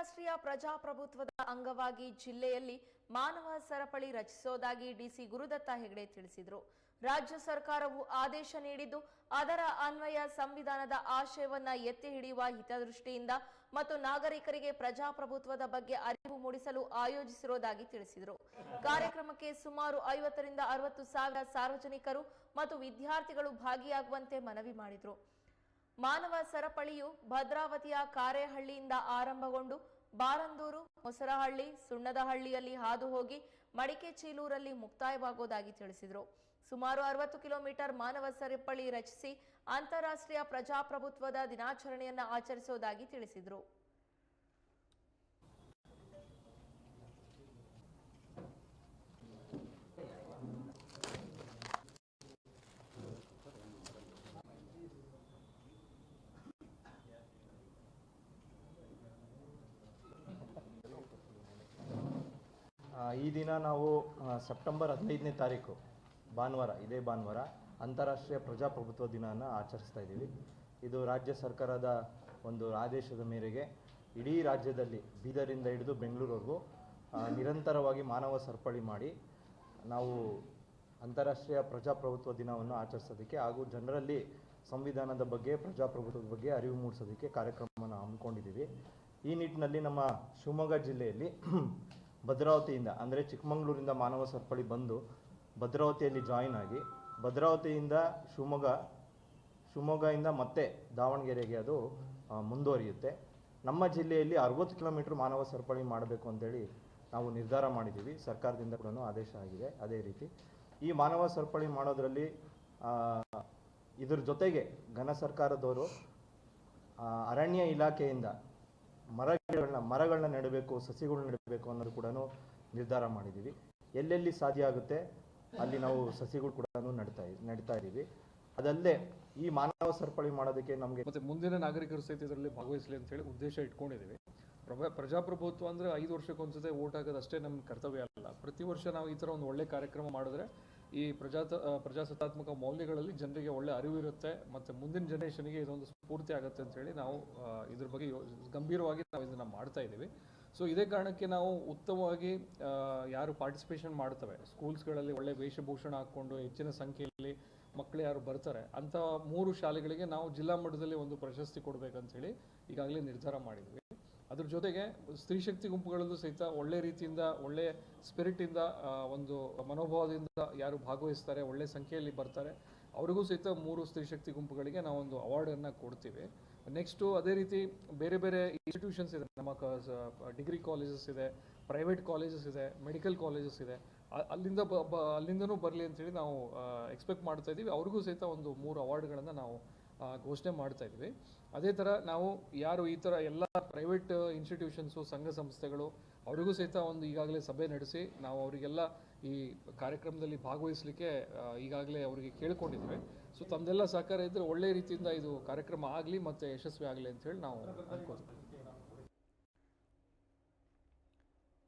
ಅಂತಾರಾಷ್ಟ್ರೀಯ ಪ್ರಜಾಪ್ರಭುತ್ವದ ಅಂಗವಾಗಿ ಜಿಲ್ಲೆಯಲ್ಲಿ ಮಾನವ ಸರಪಳಿ ರಚಿಸೋದಾಗಿ ಡಿಸಿ ಗುರುದತ್ತ ಹೆಗಡೆ ತಿಳಿಸಿದರು. ರಾಜ್ಯ ಸರ್ಕಾರವು ಆದೇಶ ನೀಡಿದ್ದು, ಅದರ ಅನ್ವಯ ಸಂವಿಧಾನದ ಆಶಯವನ್ನ ಎತ್ತಿ ಹಿಡಿಯುವ ಹಿತದೃಷ್ಟಿಯಿಂದ ಮತ್ತು ನಾಗರಿಕರಿಗೆ ಪ್ರಜಾಪ್ರಭುತ್ವದ ಬಗ್ಗೆ ಅರಿವು ಮೂಡಿಸಲು ಆಯೋಜಿಸಿರುವುದಾಗಿ ತಿಳಿಸಿದರು. ಕಾರ್ಯಕ್ರಮಕ್ಕೆ ಸುಮಾರು ಐವತ್ತರಿಂದ ಅರವತ್ತು ಸಾವಿರ ಸಾರ್ವಜನಿಕರು ಮತ್ತು ವಿದ್ಯಾರ್ಥಿಗಳು ಭಾಗಿಯಾಗುವಂತೆ ಮನವಿ ಮಾಡಿದರು. ಮಾನವ ಸರಪಳಿಯು ಭದ್ರಾವತಿಯ ಕಾರೇಹಳ್ಳಿಯಿಂದ ಆರಂಭಗೊಂಡು ಬಾರಂದೂರು, ಮೊಸರಹಳ್ಳಿ, ಸುಣ್ಣದಹಳ್ಳಿಯಲ್ಲಿ ಹಾದು ಹೋಗಿ ಮಡಿಕೆ ಚೀಲೂರಲ್ಲಿ ಮುಕ್ತಾಯವಾಗುವುದಾಗಿ ತಿಳಿಸಿದರು. ಸುಮಾರು ಅರವತ್ತು ಕಿಲೋಮೀಟರ್ ಮಾನವ ಸರಪಳಿ ರಚಿಸಿ ಅಂತಾರಾಷ್ಟ್ರೀಯ ಪ್ರಜಾಪ್ರಭುತ್ವದ ದಿನಾಚರಣೆಯನ್ನು ಆಚರಿಸುವುದಾಗಿ ತಿಳಿಸಿದರು. ಈ ದಿನ ನಾವು ಸೆಪ್ಟೆಂಬರ್ ಹದಿನೈದನೇ ತಾರೀಕು, ಭಾನುವಾರ, ಇದೇ ಭಾನುವಾರ, ಅಂತಾರಾಷ್ಟ್ರೀಯ ಪ್ರಜಾಪ್ರಭುತ್ವ ದಿನವನ್ನು ಆಚರಿಸ್ತಾ ಇದ್ದೀವಿ. ಇದು ರಾಜ್ಯ ಸರ್ಕಾರದ ಒಂದು ಆದೇಶದ ಮೇರೆಗೆ ಇಡೀ ರಾಜ್ಯದಲ್ಲಿ ಬೀದರಿಂದ ಹಿಡಿದು ಬೆಂಗಳೂರವರೆಗೂ ನಿರಂತರವಾಗಿ ಮಾನವ ಸರಪಳಿ ಮಾಡಿ ನಾವು ಅಂತಾರಾಷ್ಟ್ರೀಯ ಪ್ರಜಾಪ್ರಭುತ್ವ ದಿನವನ್ನು ಆಚರಿಸೋದಕ್ಕೆ ಹಾಗೂ ಜನರಲ್ಲಿ ಸಂವಿಧಾನದ ಬಗ್ಗೆ, ಪ್ರಜಾಪ್ರಭುತ್ವದ ಬಗ್ಗೆ ಅರಿವು ಮೂಡಿಸೋದಕ್ಕೆ ಕಾರ್ಯಕ್ರಮವನ್ನು ಹಮ್ಮಿಕೊಂಡಿದ್ದೀವಿ. ಈ ನಿಟ್ಟಿನಲ್ಲಿ ನಮ್ಮ ಶಿವಮೊಗ್ಗ ಜಿಲ್ಲೆಯಲ್ಲಿ ಭದ್ರಾವತಿಯಿಂದ, ಅಂದರೆ ಚಿಕ್ಕಮಗಳೂರಿಂದ ಮಾನವ ಸರಪಳಿ ಬಂದು ಭದ್ರಾವತಿಯಲ್ಲಿ ಜಾಯಿನ್ ಆಗಿ, ಭದ್ರಾವತಿಯಿಂದ ಶಿವಮೊಗ್ಗ, ಶಿವಮೊಗ್ಗದಿಂದ ಮತ್ತೆ ದಾವಣಗೆರೆಗೆ ಅದು ಮುಂದುವರಿಯುತ್ತೆ. ನಮ್ಮ ಜಿಲ್ಲೆಯಲ್ಲಿ ಅರವತ್ತು ಕಿಲೋಮೀಟ್ರ್ ಮಾನವ ಸರಪಳಿ ಮಾಡಬೇಕು ಅಂತೇಳಿ ನಾವು ನಿರ್ಧಾರ ಮಾಡಿದ್ದೀವಿ. ಸರ್ಕಾರದಿಂದ ಕೂಡ ಆದೇಶ ಆಗಿದೆ ಅದೇ ರೀತಿ. ಈ ಮಾನವ ಸರಪಳಿ ಮಾಡೋದರಲ್ಲಿ ಇದ್ರ ಜೊತೆಗೆ ಘನ ಸರ್ಕಾರದವರು ಅರಣ್ಯ ಇಲಾಖೆಯಿಂದ ಮರಗಳನ್ನ ಮರಗಳನ್ನ ನೆಡಬೇಕು, ಸಸಿಗಳನ್ನ ನೆಡಬೇಕು ಅನ್ನೋದು ಕೂಡ ನಿರ್ಧಾರ ಮಾಡಿದ್ದೀವಿ. ಎಲ್ಲೆಲ್ಲಿ ಸಾಧ್ಯ ಆಗುತ್ತೆ, ಅಲ್ಲಿ ನಾವು ಸಸಿಗಳು ಕೂಡ ನೆಡ್ತಾ ನೆಡ್ತಾ ಇದ್ದೀವಿ. ಅದಲ್ಲದೆ ಈ ಮಾನವ ಸರಪಳಿ ಮಾಡೋದಕ್ಕೆ ನಮಗೆ ಮತ್ತೆ ಮುಂದಿನ ನಾಗರಿಕರು ಸಹಿತ ಇದರಲ್ಲಿ ಭಾಗವಹಿಸಲಿ ಅಂತ ಹೇಳಿ ಉದ್ದೇಶ ಇಟ್ಕೊಂಡಿದ್ದೀವಿ. ಪ್ರಭ- ಪ್ರಜಾಪ್ರಭುತ್ವ ಅಂದ್ರೆ ಐದು ವರ್ಷಕ್ಕೊಂದ್ಸತಿ ಓಟ್ ಹಾಕೋದು ಅಷ್ಟೇ ನಮ್ಮ ಕರ್ತವ್ಯ ಅಲ್ಲ. ಪ್ರತಿ ವರ್ಷ ನಾವು ಈ ಥರ ಒಂದು ಒಳ್ಳೆ ಕಾರ್ಯಕ್ರಮ ಮಾಡಿದ್ರೆ ಈ ಪ್ರಜಾತ ಪ್ರಜಾಸತ್ತಾತ್ಮಕ ಮೌಲ್ಯಗಳಲ್ಲಿ ಜನರಿಗೆ ಒಳ್ಳೆ ಅರಿವು ಇರುತ್ತೆ ಮತ್ತೆ ಮುಂದಿನ ಜನರೇಷನ್ಗೆ ಇದೊಂದು ಸ್ಫೂರ್ತಿ ಆಗುತ್ತೆ ಅಂತ ಹೇಳಿ ನಾವು ಇದ್ರ ಬಗ್ಗೆ ಗಂಭೀರವಾಗಿ ನಾವು ಇದನ್ನ ಮಾಡ್ತಾ ಇದ್ದೀವಿ. ಸೊ ಇದೇ ಕಾರಣಕ್ಕೆ ನಾವು ಉತ್ತಮವಾಗಿ ಯಾರು ಪಾರ್ಟಿಸಿಪೇಷನ್ ಮಾಡ್ತವೆ. ಸ್ಕೂಲ್ಸ್ಗಳಲ್ಲಿ ಒಳ್ಳೆ ವೇಷಭೂಷಣ ಹಾಕ್ಕೊಂಡು ಹೆಚ್ಚಿನ ಸಂಖ್ಯೆಯಲ್ಲಿ ಮಕ್ಕಳು ಯಾರು ಬರ್ತಾರೆ ಅಂತ ಮೂರು ಶಾಲೆಗಳಿಗೆ ನಾವು ಜಿಲ್ಲಾ ಮಟ್ಟದಲ್ಲಿ ಒಂದು ಪ್ರಶಸ್ತಿ ಕೊಡಬೇಕಂತ ಹೇಳಿ ಈಗಾಗಲೇ ನಿರ್ಧಾರ ಮಾಡಿದ್ವಿ. ಅದ್ರ ಜೊತೆಗೆ ಸ್ತ್ರೀ ಶಕ್ತಿ ಗುಂಪುಗಳಲ್ಲೂ ಸಹಿತ ಒಳ್ಳೆ ರೀತಿಯಿಂದ, ಒಳ್ಳೆ ಸ್ಪಿರಿಟಿಂದ ಒಂದು ಮನೋಭಾವದಿಂದ ಯಾರು ಭಾಗವಹಿಸ್ತಾರೆ, ಒಳ್ಳೆ ಸಂಖ್ಯೆಯಲ್ಲಿ ಬರ್ತಾರೆ. ಅವರಿಗೂ ಸಹಿತ ಮೂರು ಸ್ತ್ರೀ ಶಕ್ತಿ ಗುಂಪುಗಳಿಗೆ ನಾವೊಂದು ಅವಾರ್ಡನ್ನು ಕೊಡ್ತೀವಿ. ನೆಕ್ಸ್ಟು ಅದೇ ರೀತಿ ಬೇರೆ ಬೇರೆ ಇನ್ಸ್ಟಿಟ್ಯೂಷನ್ಸ್ ಇದೆ. ನಮ್ಮ ಡಿಗ್ರಿ ಕಾಲೇಜಸ್ ಇದೆ ಪ್ರೈವೇಟ್ ಕಾಲೇಜಸ್ ಇದೆ ಮೆಡಿಕಲ್ ಕಾಲೇಜಸ್ ಇದೆ. ಅಲ್ಲಿಂದ ಬ ಅಲ್ಲಿಂದನೂ ಬರಲಿ ಅಂತೇಳಿ ನಾವು ಎಕ್ಸ್ಪೆಕ್ಟ್ ಮಾಡ್ತಾ ಇದ್ದೀವಿ. ಅವ್ರಿಗೂ ಸಹಿತ ಒಂದು ಮೂರು ಅವಾರ್ಡ್ಗಳನ್ನು ನಾವು ಘೋಷಣೆ ಮಾಡ್ತಾ ಇದ್ವಿ. ಅದೇ ಥರ ನಾವು ಯಾರು ಈ ಥರ ಎಲ್ಲ ಪ್ರೈವೇಟ್ ಇನ್ಸ್ಟಿಟ್ಯೂಷನ್ಸು ಸಂಘ ಸಂಸ್ಥೆಗಳು ಅವರಿಗೂ ಸಹಿತ ಒಂದು ಈಗಾಗಲೇ ಸಭೆ ನಡೆಸಿ ನಾವು ಅವರಿಗೆಲ್ಲ ಈ ಕಾರ್ಯಕ್ರಮದಲ್ಲಿ ಭಾಗವಹಿಸಲಿಕ್ಕೆ ಈಗಾಗಲೇ ಅವರಿಗೆ ಕೇಳ್ಕೊಂಡಿದ್ವಿ ಸೊ ತಮ್ಮದೆಲ್ಲ ಸಹಕಾರ ಇದ್ದರೆ ಒಳ್ಳೆ ರೀತಿಯಿಂದ ಇದು ಕಾರ್ಯಕ್ರಮ ಆಗಲಿ ಮತ್ತು ಯಶಸ್ವಿ ಆಗಲಿ ಅಂತ ಹೇಳಿ ನಾವು ಅನ್ಕೋತೀವಿ